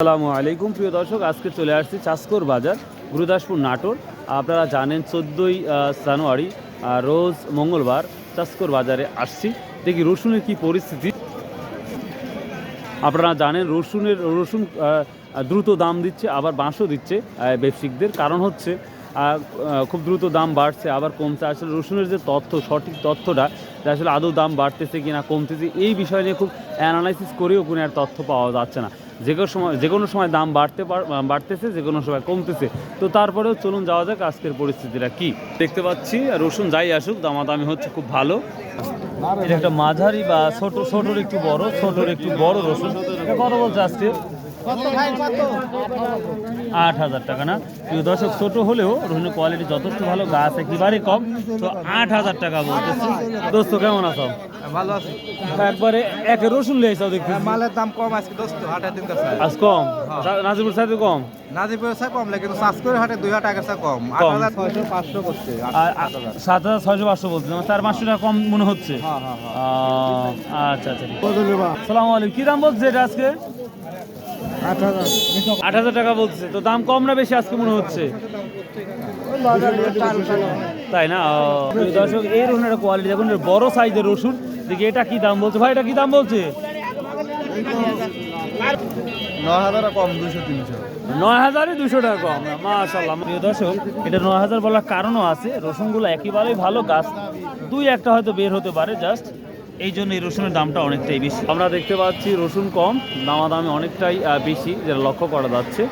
আসসালামু আলাইকুম। প্রিয় দর্শক, আজকে চলে আসছি চাষকর বাজার, গুরুদাসপুর নাটোর। আপনারা জানেন চোদ্দোই জানুয়ারি রোজ মঙ্গলবার চাষকর বাজারে আসছি। দেখি রসুনের কি পরিস্থিতি। আপনারা জানেন রসুনের, রসুন দ্রুত দাম দিচ্ছে, আবার বাঁশও দিচ্ছে ব্যবসায়িকদের কারণ হচ্ছে খুব দ্রুত দাম বাড়ছে, আবার কমছে। আসলে রসুনের যে তথ্য, সঠিক তথ্যটা যে আসলে আদৌ দাম বাড়তেছে কিনা, কমতেছে, এই বিষয় নিয়ে খুব অ্যানালাইসিস করেও কোনো আর তথ্য পাওয়া যাচ্ছে না। যে কোনো সময়, যে কোনো সময় দাম বাড়তে বাড়তেছে, যে কোনো সময় কমতেছে। তো তারপরেও চলুন যাওয়া যাক আজকের পরিস্থিতিটা কি। দেখতে পাচ্ছি, রসুন যাই আসুক, দামাদামি হচ্ছে খুব ভালো। এটা একটা মাঝারি বা ছোট, ছোটর একটু বড়, ছোটর একটু বড় রসুন। কত বলছে আজকে? আট হাজার টাকা না? প্রিয় দর্শক ছোট হলেও রসুনের কোয়ালিটি যথেষ্ট ভালো গাছ একেবারে কম। তো আট হাজার টাকা বলতেছে। দোস্ত কেমন আছো? ভালো আছে। একবারে এক রসুন লেগেছে দেখছি মালের দাম কম আজকে দোস্ত হাটের দিন আজ কম? নাজিপুর সাইডে কম? নাজিপুরের চা কম লাগে কিন্তু চাষ করে হাটে দুই হাজার টাকার কম। আট কম। হাজার ছয়শো পাঁচশো করছে সাত হাজার। ছয়শো পাঁচশো বলছে চার পাঁচশো টাকা কম মনে হচ্ছে। হ্যাঁ হ্যাঁ হ্যাঁ। আহ, আচ্ছা আচ্ছা কি দাম বলছে এটা আজকে? আট হাজার। টাকা বলছে তো দাম কম না বেশি আজকে মনে হচ্ছে? তাই না? দর্শক এই রসুনের কোয়ালিটি দেখুন বড় সাইজের রসুন। দেখি এটা কি দাম বলছে? ভাই এটা কি দাম বলছে? হাজার নয় হাজারই দুশো টাকা কম। মাশাল্লাহ প্রিয় দর্শক এটা নয় হাজার বলার কারণও আছে। রসুনগুলো একেবারেই ভালো গাছ। দুই একটা হয়তো বের হতে পারে জাস্ট এই জন্য এই রসুনের দামটা অনেকটাই বেশি। আমরা দেখতে পাচ্ছি রসুন কম দামা দামে অনেকটাই বেশি যেটা লক্ষ্য করা যাচ্ছে।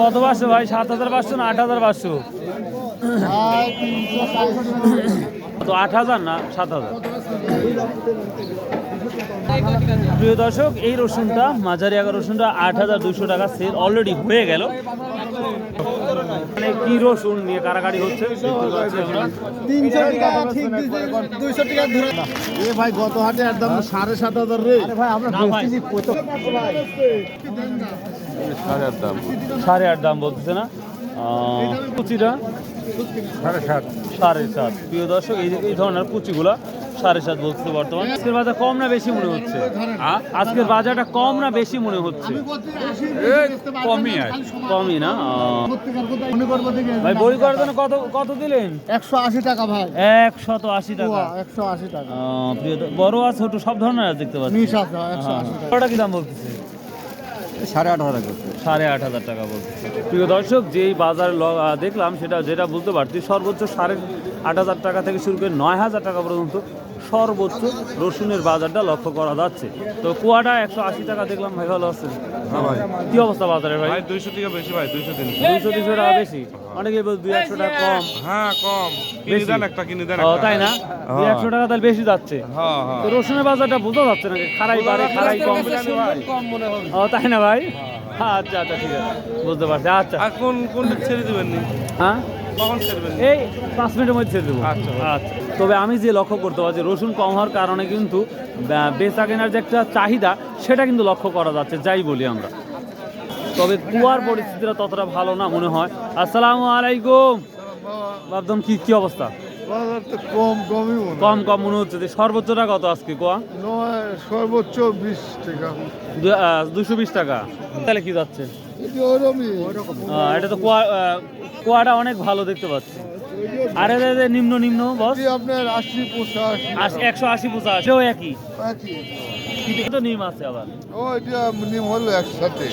কত পাঁচশো ভাই? সাত হাজার পাঁচশো না আট হাজার পাঁচশো? তো আট হাজার না সাত হাজার? প্রিয় দর্শক এই রসুনটা মাঝারি আগা রসুনটা আট হাজার দুশো টাকা সেল অলরেডি হয়ে গেল। কি রসুন নিয়ে কারাকারি হচ্ছে। তিনশো টাকা ঠিক দুইশো টাকা ধরে এ ভাই গত হাটে একদম সাড়ে সাত হাজার রে। ভাই আমরা ভাই। বেচতেছি কত? সাড়ে আট দাম বলতেছে না? কুচিটা? সাড়ে সাত। সাড়ে সাত। প্রিয় দর্শক এই এই ধরনের কুচিগুলা সাড়ে সাত বলছে বর্তমান। আজকের বাজার কম না বেশি মনে হচ্ছে? আ? আজকের বাজারটা কম না বেশি মনে হচ্ছে? কমই আর কমই না? ভাই বই করার জন্য কত কত দিলেন? একশো আশি টাকা ভাই। একশত আশি টাকা। একশো আশি টাকা। প্রিয় বড় আর ছোট সব ধরনের দেখতে পাচ্ছি। ওটা কি দাম বলতেছে? সাড়ে আট হাজার সাড়ে আট হাজার টাকা বলছে। প্রিয় দর্শক, যেই বাজার দেখলাম, সেটা যেটা বলতে পারছি, সর্বোচ্চ সাড়ে আট হাজার টাকা থেকে শুরু করে নয় হাজার টাকা পর্যন্ত সর্বোচ্চ রসুনের বাজারটা লক্ষ্য করা যাচ্ছে। তো কুয়াটা একশো আশি টাকা দেখলাম ভাই ভালো আছে? কি অবস্থা বাজারে ভাই? ভাই দুইশো টাকা বেশি ভাই দুইশো দুইশো তিনশো টাকা বেশি? অনেকে দুই একশো টাকা কম। হ্যাঁ কম। কিনে বেশি। দেন একটা কিনে দেন তাই না? দুই হ্যাঁ। একশো টাকা তাহলে বেশি যাচ্ছে। হ্যাঁ হ্যাঁ। তো রসুনের বাজারটা বোঝা যাচ্ছে নাকি খারাই বাড়ে খারাই কম। ও তাই না ভাই? আচ্ছা আচ্ছা ঠিক আছে। বুঝতে পারছি আচ্ছা। কোন কোন ছেড়ে দিবেন নি? হ্যাঁ? কখন ছেড়বেন এই পাঁচ মিনিটের মধ্যে ছেড়ে দেবো। আচ্ছা। আচ্ছা। তবে আমি যে লক্ষ্য করতে পারছি রসুন কম হওয়ার কারণে কিন্তু বেচা কেনার যে একটা চাহিদা সেটা কিন্তু লক্ষ্য করা যাচ্ছে যাই বলি আমরা। তবে কুয়ার পরিস্থিতিটা ততটা ভালো না মনে হয়। আসসালামু আলাইকুম। বাবদম কি কি অবস্থা? কম কমই কম কম মনে হচ্ছে যে সর্বোচ্চটা কত আজকে কোয়া? সর্বোচ্চ বিশ টাকা দুশো বিশ টাকা। তাহলে কি যাচ্ছে? এটি তো কুয়া কুয়াটা অনেক ভালো দেখতে পাচ্ছি। আর এদের নিম্ন নিম্ন বস। আপনার আশি পঁচাশি। একশো আশি পঁচাশি সেও একই। একই কিন্তু নিম আছে আবার। ও এটা নিম হলো একসাথে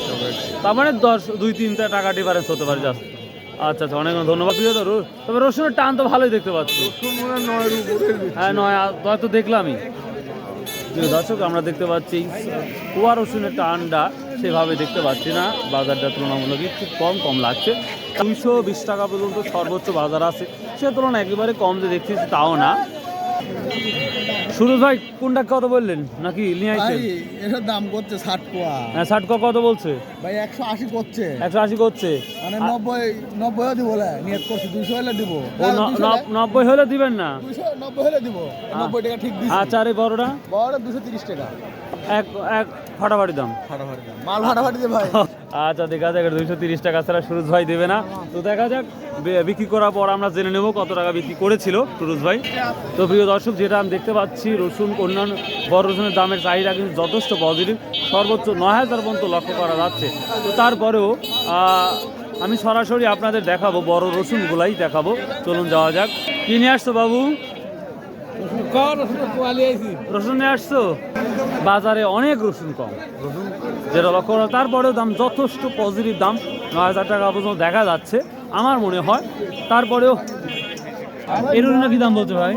তার মানে দশ দুই তিনটা টাকা ডিফারেন্স হতে পারে জাস্ট আচ্ছা আচ্ছা অনেক ধন্যবাদ প্রিয় তবে রসুনের টান তো ভালোই দেখতে পাচ্ছি। হয় নয় আর তো দেখলামই। প্রিয় দর্শক আমরা দেখতে পাচ্ছি কুয়া রসুনের টানটা সেভাবে দেখতে পাচ্ছি না। বাজারটা তুলনামূলক একটু কম কম লাগছে। দুইশো বিশ টাকা পর্যন্ত সর্বোচ্চ বাজার আছে। সে তুলনায় একেবারে কম যে দেখছি তাও না। সুরজ ভাই কোনটা কত বললেন? নাকি নিয়ে দাম করছে ষাট কোয়া। হ্যাঁ ষাট ক কত বলছে? ভাই একশো আশি করছে। একশো আশি করছে। মানে নব্বই নব্বই দিব নিয়ত করছি দুইশো হলে দিব। ও ন- নব্বই হলে দিবেন না? নব্বই হলে দিব। নব্বই টাকা ঠিক আচ্ছা আরে বড়টা? বড় দুশো তিরিশ টাকা। এক এক ফাটাফাটি দাম। মাল ফাটাফাটি দে ভাই। আচ্ছা দেখা যাক দুইশো তিরিশ টাকা ছাড়া সুরজ ভাই দেবে না। তো দেখা যাক বিক্রি করার পর আমরা জেনে নেব কত টাকা বিক্রি করেছিল সুরজ ভাই। তো প্রিয় দর্শক যেটা আমি দেখতে পাচ্ছি রসুন অন্যান্য বড় রসুনের দামের চাহিদা কিন্তু যথেষ্ট পজিটিভ সর্বোচ্চ নয় হাজার পর্যন্ত লক্ষ্য করা যাচ্ছে। তো তারপরেও আমি সরাসরি আপনাদের দেখাবো বড় রসুনগুলাই দেখাবো। চলুন যাওয়া যাক। কি নিয়ে আসছো বাবু? রসুন আসছো? বাজারে অনেক রসুন কম। রসুন যেটা লক্ষ্য করা, তারপরেও দাম যথেষ্ট পজিটিভ দাম। নয় হাজার টাকা পর্যন্ত দেখা যাচ্ছে। আমার মনে হয়, তারপরেও এর কি দাম বলছে ভাই?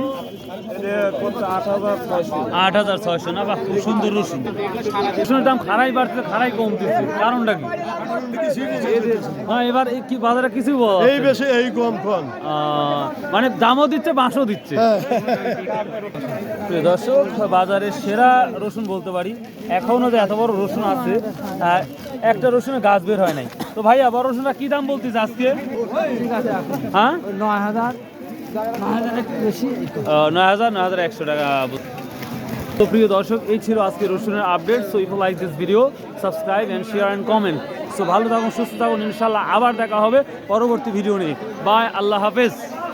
আট হাজার ছয়শো। না? বা খুব সুন্দর রসুন। রসুনের দাম খারাই বাড়ছে খারাই কমতেছে। কারণটা কি? হ্যাঁ এবার কি বাজারে কিছু বলা? এই বেশি এই কম কম। মানে দামও দিচ্ছে বাঁশও দিচ্ছে। প্রিয় দর্শক বাজারের সেরা রসুন বলতে পারি। এখনও যে এত বড় রসুন আছে একটা রসুনের গাছ বের হয় নাই। তো ভাইয়া বড় রসুনটা কি দাম বলতিস আজকে? হ্যাঁ? নয় হাজার। নয় হাজার নয় হাজার একশো টাকা তো প্রিয় দর্শক, এই ছিল আজকে রসুনের update so if like this video subscribe and share and comment so ভালো থাকুন, সুস্থ থাকুন ইনশাল্লাহ আবার দেখা হবে পরবর্তী ভিডিও নিয়ে। বাই আল্লাহ হাফেজ।